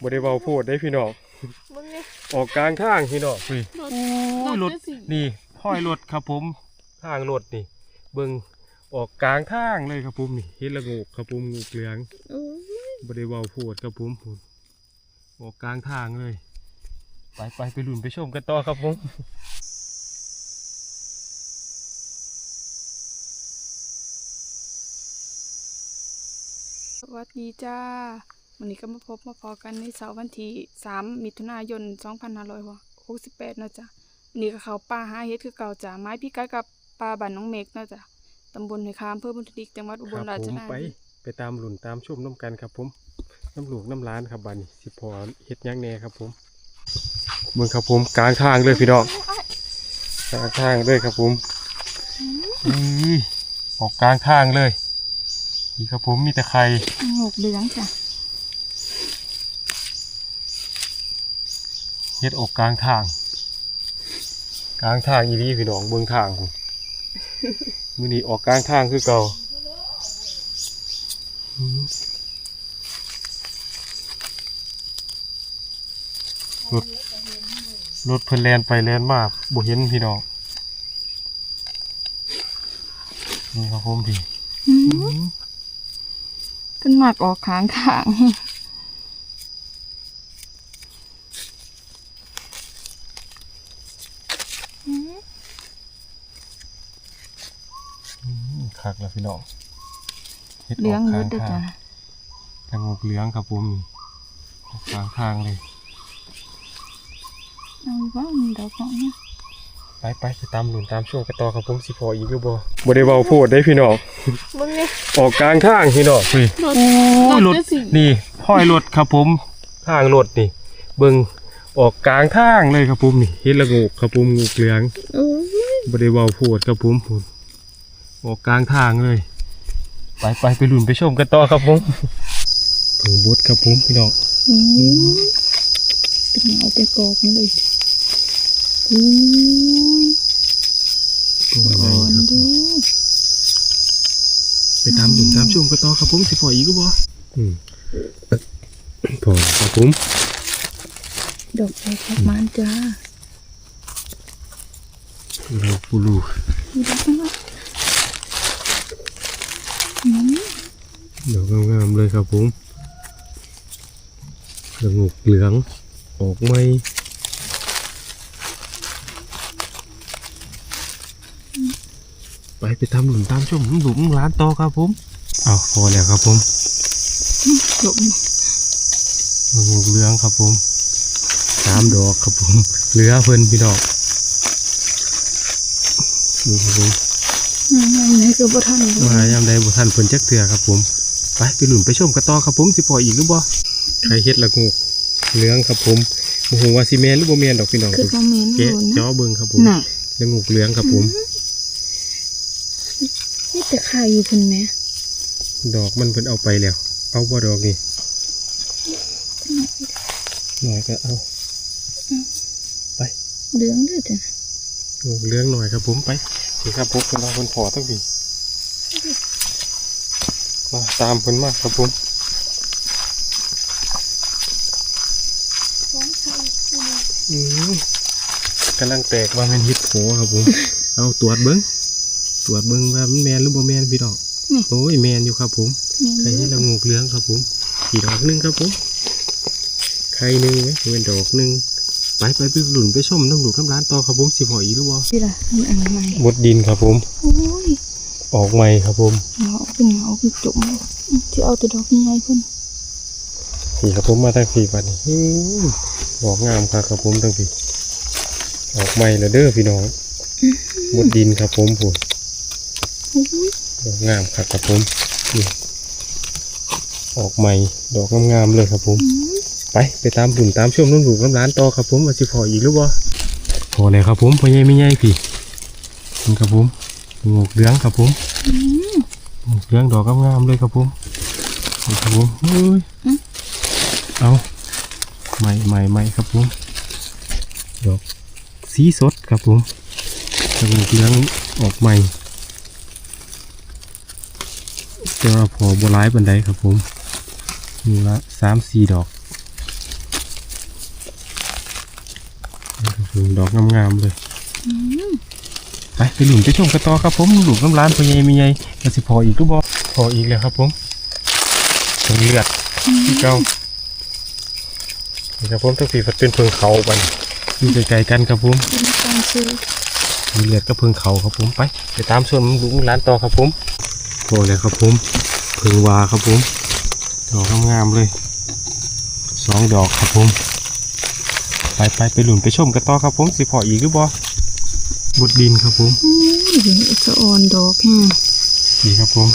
บ่ได้เบาโพดได้พี่น้องมึงเนี่ยออกกลางทางพี่น้องนี่รถโอ้ยรถจะสินี่ห้อยรถครับผมทางรถนี่ เบิ่งออกกลางทางเลยครับผมนี่เฮ็ดละโงกครับผมงูเหลืองโอ้ยบ่ได้เบาโพดครับผมพูนออกกลางทางเลย ไปไปไปลุ้นไปชมกันต่อครับผมสวัสดีจ้า วันนี้ก็มาพบมาพอกันในเสาร์วันที่3มิถุนายน2568เนาะจ้ะวันนี้ก็เขาป่าหาเฮ็ดคือเก่าจ้ะไม้พี่กัดกับปลาบ้านน้องเมกเนาะจ้ะตำบลห้วยคามอำเภอบุญทดิกจังหวัดอุบลราชผมธาไปนีไปตามหลุนตามชมน้ำกันครับผมน้ำหลูกน้ำร้านครับบัดนสิพอเฮ็ดหยังแหน่ครับผมเบิ่งครับผมกลางทางเลยพี่น้องกลางทางเลยครับผมนี่ออกกลางทางเลยนี่ครับผมมีแต่ไข่หกเหลืองจ้ะ เฮ็ดออกกลางทาง กลางทางอีนี้พี่น้องเบิ่งทางผมมื้อนี้ออกกลางทางคือเก่าอืมรถรถเพิ่นแลนไปแลนมาบ่เห็นพี่น้องนี่ครับผมพี่อืมอืมขึ้นมากออกข้างทาง คักแล้วพี่น้องฮ็ดเหลืองกเบิข้าดเด้อทาจ้ะงแตงโมเหลืองครับผมนี่ออกกลางทางเลย เอาว่ามันดอกของเนี่ยไปไปไปตามหลุนตามช่วงกระตอครับผมสิพออีกหรือบ่บ่ได้เบาโพดได้พี่น้องมึงเนี่ยออกกลางทางพี่น้องนี่รถโอ้ยรถจะสินี่ห้อยรถครับผมทางรถนี่ เบิ่งออกกลางทางเลยครับผมนี่เฮ็ดละโงกครับผมงูเหลืองโอ้ยบ่ได้เบาโพดครับผมพูน ออกกลางทางเลย ไปไปไปหลุนไปชมกันต่อครับผมเพิ่งบดครับผมพี่น้องอืมเป็นเอาไปกอกมันเลยอุ้ยตัวใหญ่อ่อนครับผมดิไปตามหลุนตามชมกันต่อครับผมสิพออีกหรือบ่อืมพอครับผมดอกไม้พักมานจ้าเราปูลูมีดอกข้างล่างอืม ดอกงามๆเลยครับผมกระงกเหลืองออกไหมไปไปทำหลุมตามชมหลุมร้านต่อครับผมเอาพอแล้วครับผมดอกนี่กระงกเหลืองครับผมสามดอกครับผมเหลือเพิ่นพี่ดอกดูครับผมอืมไหนก็บ่ทันเลยมายามใดบุทันเพิ่นจักเถื่อครับผม ไปไปหลุนไปชมกันต่อครับผมสิพออีกหรือบ่ใครเฮ็ดละงูเหลืองครับผมบ่ฮู้ว่าสิแม่นหรือบ่แม่นดอกพี่น้องคือคอมเมนต์แกะโดนจ้อนะเบิ่งครับผมน่ะละงูเหลืองครับผมนี่แต่ไข่อยู่คุณแม่ดอกมันเพิ่นเอาไปแล้ว เอาบ่ดอกนี่หน่อยก็เอาเหลืองด้วยจ้ะงูเหลืองหน่อยครับผมไปสิครับผมเพิ่นว่าเพิ่นขอตั้งพี่ มาตามเพิ่นมาครับผมสองไข่อืมกำลังแตกว่าแม่นฮิตโผครับผม เอาตรวจเบิ้งตรวจเบิ้งว่ามันแมนหรือบ่แมนพี่ดอกโอ้ยแมนอยู่ครับผมไข่ละงูเหลืองครับผมกี่ดอกหนึงครับผมไข่หนึ่งไหมเป็นดอกหนึ่งไปไปไปหลุนไปชมน้ำหลุดน้ำร้านต่อครับผมสิหอยอีกหรือบ่ที่ละมันอันใหม่บดดินครับผมโอ้ย ออกใหม่ครับผมเอาเป็นเอาเป็นจุ่มที่เอาแต่ดอกใหญ่ๆพุ่นนี่ครับผมมาตั้งสี่บัดนี้อื้อดอกงามครับครับผมตั้งสี่ออกใหม่แล้วเด้อพี่น้องบดดินครับผมผมโอ้ยดอกงามครับครับผมนี่ออกใหม่ดอกงามๆเลยครับผม ไปไปตามบุญตามชมน้ำหลูกน้ำร้านต่อครับผมมาสิพออีกหรือบ่พอเลยครับผมพ่อใหญ่ไม่ใหญ่พี่นี่ครับผม ปลูกเสี้ยงครับผมปลูกเสี้ยงดอกงามๆเลยครับผมครับผมเอ้ยเอาใหม่ใหม่ใหม่ครับผมดอกสีสดครับผมกำลังเลี้ยงออกใหม่จะพอบัวร้ายบันไดครับผมมีละสามสี่ดอกดอกงามๆเลย ไปไปหลุมไปชมกันต่อครับผมหลุมน้ำร้านพอใหญมีใหญ่มาสิพออีกหรือบ่พออีกแล้วครับผมถึงเลือดที่เก่านี่ครับผมทั้งสี่ฝัดเป็นเพิงเขาบันอยู่ไกลๆกันครับผมเป็นการซื้อมีเลือดก็เพิงเขาครับผมไปไปตามส่วนหลุมร้านต่อครับผมพอแล้วครับผมเพิงวาครับผมดอกงามๆเลยสองดอกครับผมไปไปไปหลุนไปชมกันต่อครับผมสิพออีกหรือบ่ บดดินครับผมอืมสะออนดอกแฮะดีครับผม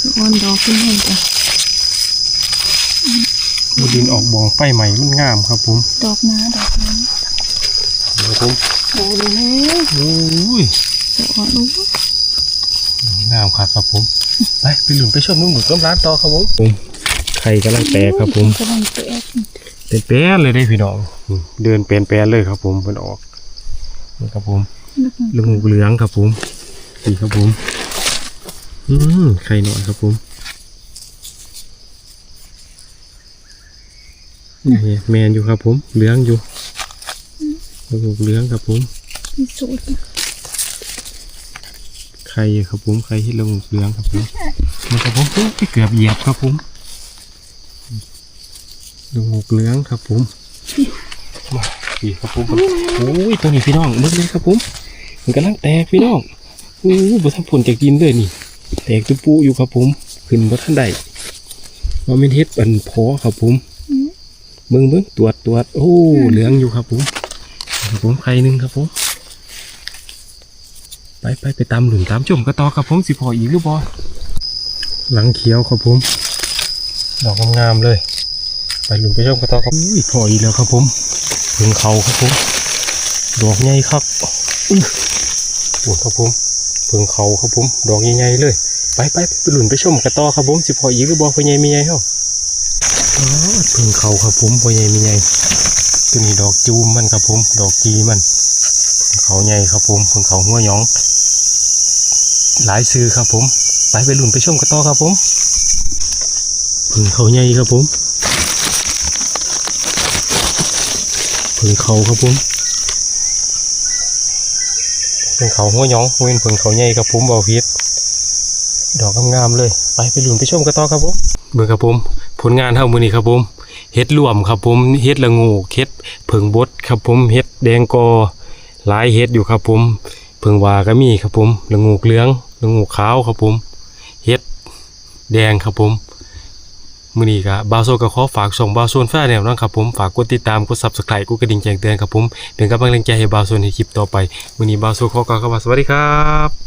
สะออนดอกขึ้นให้จ้ะบดดินออกบองไฟใหม่มันงามครับผม ดอกน้าดอกน้าครับผมโอ้โหโอ้ยสะออนโอ้โหงามครับครับผม ไปไปหลุนไปชมนุ่มหนุนต้มร้านต่อครับผมผมไข่กำลังแตกครับผมกำลังแตกเป็นแป้นเลยได้พี่น้องอืมเดินเป็นแป้นเลยครับผมมันออกนี่ครับผมเห ลืองเหลืองครับผมดีครับผม อืมไข่หน่อยครับผมนี่แมนอยู่ครับผม เหลืองอยู่เหลืองเหลืองครับผมมีสูตรไข่ครับผมไข่ที่เหลืองเหลืองครับผมมันครับผมโอ้ยเกือบเหยียบครับผมเหลืองเหลืองครับผมมาดีครับผมโอ้ยตัวนี้พี่น้องมึกเลยครับผม มันกำลังแตกพี่น้องอู้บ่ทันผลจากดินเลยนี่ แตกตุปูอยู่ครับผม ขึ้นบ่ทันได้ว่าเป็นเฮ็ดอันพอครับผมเบิ่งเบิ่งตรวจตรวจโอ้ เหลืองอยู่ครับผมครับผมไข่หนึ่งครับผม ไปไปไปตามหลุมตามจุ่มก็ต่อครับผมสิพออีกหรือบ่หลังเขียวครับผม ดอกงามๆเลย ไปหลุมไปชมก็ต่อครับอุ้ยพออีกแล้วครับผมถึงเขาครับผม ดอกใหญ่ครับ อื้อโอ้ครับผมเพิ่งเขาครับผมดอกใหญ่ๆเลย ไปไปไปหลุนไปชมกันต่อครับผมสิพออีกหรือบ่พ่อใหญ่มีใหญ่เฮาอ๋อเพิ่งเขาครับผมพ่อใหญ่มีใหญ่ตัวนี้ดอกจูมมันครับผม ดอกจีมันเขาใหญ่ครับผมเพิ่งเขาหัวหยอง หลายซื้อครับผม ไปไปหลุนไปชมกันต่อครับผมเพิ่งเขาใหญ่ครับผมเพิ่งเขาครับผม เป็นเขาหัวหยองเว้นผลเขาใหญ่ครับผมบาพิษดอกงามๆเลย ไปไปหลุนไปชมกันต่อครับผมเบิ่งครับผม ผลงานเท่ามือนี้ครับผมเฮ็ดรวมครับผมเฮ็ดละงูเฮ็ดเผิงบดครับผมเฮ็ดแดงกอหลายเฮ็ดอยู่ครับผมเผิงวาก็มีครับผมละงูเหลืองละงูขาวครับผมเฮ็ดแดงครับผม มือนี้ก็บาวโซก็ขอฝากส่งบาวโซนแฟนแนวนั่งครับผมฝากกดติดตามกดซับสไครต์กดกระดิ่งแจ้งเตือนครับผมเป็นกำลังใจให้บาวโซนในคลิปต่อไปวันนี้บาวโซขอกล่าวคำว่าสวัสดีครับ